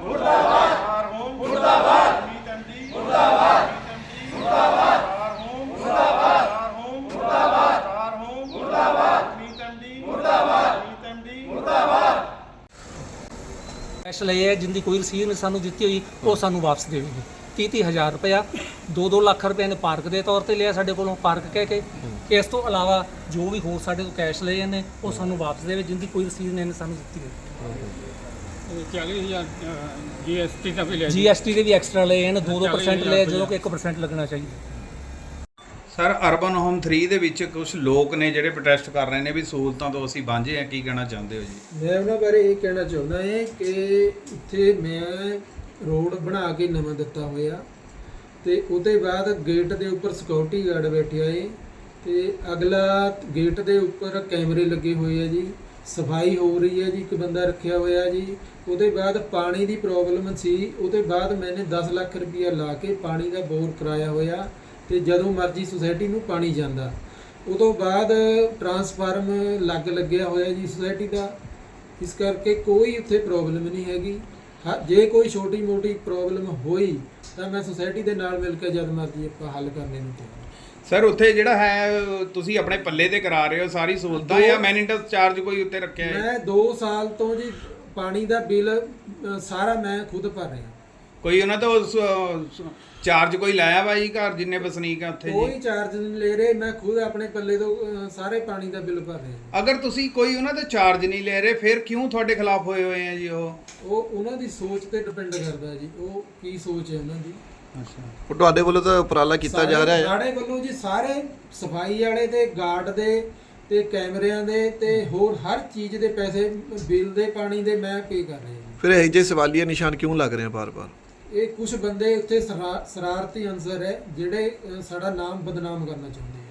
ਮੁਰਦਾਬਾਦ star home ਮੁਰਦਾਬਾਦ Meet MD ਮੁਰਦਾਬਾਦ ਸਟਾਰ ਹੋਮ ਮੁਰਦਾਬਾਦ ਸਟਾਰ ਹੋਮ ਮੁਰਦਾਬਾਦ ਸਟਾਰ ਹੋਮ ਮੁਰਦਾਬਾਦ ਮੀਤ ਐਮਡੀ ਮੁਰਦਾਬਾਦ ਮੀਤ ਐਮਡੀ ਕੈਸ਼ ਲਏ ਹੈ, ਜਿੰਦੀ ਕੋਈ ਰਸੀਦ ਨੇ ਸਾਨੂੰ ਦਿੱਤੀ ਹੋਈ, ਉਹ ਸਾਨੂੰ ਵਾਪਸ ਦੇਵੇਗੀ। 30 ਹਜ਼ਾਰ ਰੁਪਇਆ 2-2 ਲੱਖ ਰੁਪਏ ਨੇ ਪਾਰਕ ਦੇ ਤੌਰ ਤੇ ਲਿਆ ਸਾਡੇ ਕੋਲੋਂ, ਪਾਰਕ ਕਹਿ ਕੇ। ਇਸ ਤੋਂ ਇਲਾਵਾ ਜੋ ਵੀ ਹੋਰ ਸਾਡੇ ਤੋਂ ਕੈਸ਼ ਲਏ ਨੇ ਉਹ ਸਾਨੂੰ ਵਾਪਸ ਦੇਵੇ, ਜਿੰਦੀ ਕੋਈ ਰਸੀਦ ਨੇ ਇਹਨੇ ਸਾਨੂੰ ਦਿੱਤੀ ਹੋਈ। 40000 ਜੀਐਸਟੀ ਦਾ ਵੀ ਲਿਆ ਜੀ। ਜੀਐਸਟੀ ਦੇ ਵੀ ਐਕਸਟਰਾ ਲਏ ਨੇ 2-2% ਲਏ ਜਦੋਂ ਕਿ 1% ਲੱਗਣਾ ਚਾਹੀਦਾ। ਸਰ ਅਰਬਨ ਹੋਮ 3 ਦੇ ਵਿੱਚ ਕੁਝ ਲੋਕ ਨੇ ਜਿਹੜੇ ਪ੍ਰੋਟੈਸਟ ਕਰ ਰਹੇ ਨੇ ਵੀ ਸਹੂਲਤਾਂ ਤੋਂ ਅਸੀਂ ਵਾਂਝੇ ਆ ਕੀ ਕਹਿਣਾ ਚਾਹੁੰਦੇ ਹੋ ਜੀ? ਮੈਂ ਉਹਨਾਂ ਬਾਰੇ ਇਹ ਕਹਿਣਾ ਚਾਹੁੰਦਾ ਹਾਂ ਕਿ ਇੱਥੇ ਮੈਂ ਰੋਡ ਬਣਾ ਕੇ ਨਵਾਂ ਦਿੱਤਾ ਹੋਇਆ ਤੇ ਉਹਦੇ ਬਾਅਦ ਗੇਟ ਦੇ ਉੱਪਰ ਸਿਕਿਉਰਿਟੀ ਗਾਰਡ ਬੈਠਿਆ ਏ ਤੇ ਅਗਲਾ ਗੇਟ ਦੇ ਉੱਪਰ ਕੈਮਰੇ ਲੱਗੇ ਹੋਏ ਆ ਜੀ। ਸਫ਼ਾਈ ਹੋ ਰਹੀ ਹੈ ਜੀ ਇੱਕ ਬੰਦਾ ਰੱਖਿਆ ਹੋਇਆ ਜੀ। ਉਹਦੇ ਬਾਅਦ ਪਾਣੀ ਦੀ ਪ੍ਰੋਬਲਮ ਸੀ। ਉਹਦੇ ਬਾਅਦ ਮੈਨੇ 10 ਲੱਖ ਰੁਪਇਆ ਲਾ ਕੇ ਪਾਣੀ ਦਾ ਬੋਰ ਕਰਾਇਆ ਹੋਇਆ ਤੇ ਜਦੋਂ ਮਰਜ਼ੀ ਸੁਸਾਇਟੀ ਨੂੰ ਪਾਣੀ ਜਾਂਦਾ। ਉਦੋਂ ਬਾਅਦ ਟਰਾਂਸਫਾਰਮ ਲੱਗ ਲੱਗਿਆ ਹੋਇਆ ਜੀ ਸੁਸਾਇਟੀ ਦਾ। ਇਸ ਕਰਕੇ ਕੋਈ ਉੱਥੇ ਪ੍ਰੋਬਲਮ ਨਹੀਂ ਹੈਗੀ। ਹਾਂ, ਜੇ ਕੋਈ ਛੋਟੀ ਮੋਟੀ ਪ੍ਰੋਬਲਮ ਹੋਈ ਤਾਂ ਮੈਂ ਸੁਸਾਇਟੀ ਦੇ ਨਾਲ ਮਿਲ ਕੇ ਜਦ ਮਰਜ਼ੀ ਆਪਾਂ ਹੱਲ ਕਰਨੇ ਨੂੰ ਤਿਆਰ ਸਰ ਉੱਥੇ ਜਿਹੜਾ ਹੈ ਤੁਸੀਂ ਆਪਣੇ ਪੱਲੇ ਤੇ ਕਰਾ ਰਹੇ ਹੋ ਸਾਰੀ ਸਹੂਲਤਾਂ ਜਾਂ ਮੈਨੇਜਰ ਚਾਰਜ ਕੋਈ ਉੱਤੇ ਰੱਖਿਆ ਹੈ? ਮੈਂ 2 ਸਾਲ ਤੋਂ ਜੀ ਪਾਣੀ ਦਾ ਬਿੱਲ ਅ, ਸਾਰਾ ਮੈਂ ਖੁਦ ਭਰ ਰਿਹਾ। ਕੋਈ ਉਹਨਾਂ ਤੋਂ ਚਾਰਜ ਕੋਈ ਲਾਇਆ ਵਾ ਜੀ ਘਰ ਜਿੰਨੇ ਵਸਨੀਕ ਆ ਉੱਥੇ ਕੋਈ ਚਾਰਜ ਨਹੀਂ ਲੈ ਰਹੇ ਮੈਂ ਖੁਦ ਆਪਣੇ ਪੱਲੇ ਤੋਂ ਅ, ਸਾਰੇ ਪਾਣੀ ਦਾ ਬਿੱਲ ਭਰ ਰਿਹਾ। ਅਗਰ ਤੁਸੀਂ ਕੋਈ ਉਹਨਾਂ ਤੋਂ ਚਾਰਜ ਨਹੀਂ ਲੈ ਰਹੇ ਫਿਰ ਕਿਉਂ ਤੁਹਾਡੇ ਖਿਲਾਫ ਹੋਏ ਹੋਏ ਆ ਜੀ ਉਹ? ਉਹ ਉਹਨਾਂ ਦੀ ਸੋਚ ਤੇ ਡਿਪੈਂਡ ਕਰਦਾ ਜੀ ਉਹ ਕੀ ਸੋਚ ਹੈ ਉਹਨਾਂ ਦੀ। ਉਹ ਤੁਹਾਡੇ ਵੱਲੋਂ ਤਾਂ ਉਪਰਾਲਾ ਕੀਤਾ ਜਾ ਰਿਹਾ ਹੈ। ਸਾਡੇ ਵੱਲੋਂ ਜੀ ਸਾਰੇ ਸਫ਼ਾਈ ਵਾਲੇ ਤੇ ਗਾਰਡ ਦੇ ਤੇ ਕੈਮਰਿਆਂ ਦੇ ਤੇ ਹੋਰ ਹਰ ਚੀਜ਼ ਦੇ ਪੈਸੇ ਬਿੱਲ ਦੇ ਪਾਣੀ ਦੇ ਮੈਂ ਪੇ ਕਰ ਰਿਹਾ ਜੀ। ਫਿਰ ਇਹ ਜਿਹੇ ਸਵਾਲੀਆ ਨਿਸ਼ਾਨ ਕਿਉਂ ਲੱਗ ਰਹੇ ਆ ਬਾਰ-ਬਾਰ? ਇਹ ਕੁਝ ਬੰਦੇ ਸਰਾ- ਸ਼ਰਾਰਤੀ ਅਨਸਰ ਹੈ ਜਿਹੜੇ ਸਾਡਾ ਨਾਮ ਬਦਨਾਮ ਕਰਨਾ ਚਾਹੁੰਦੇ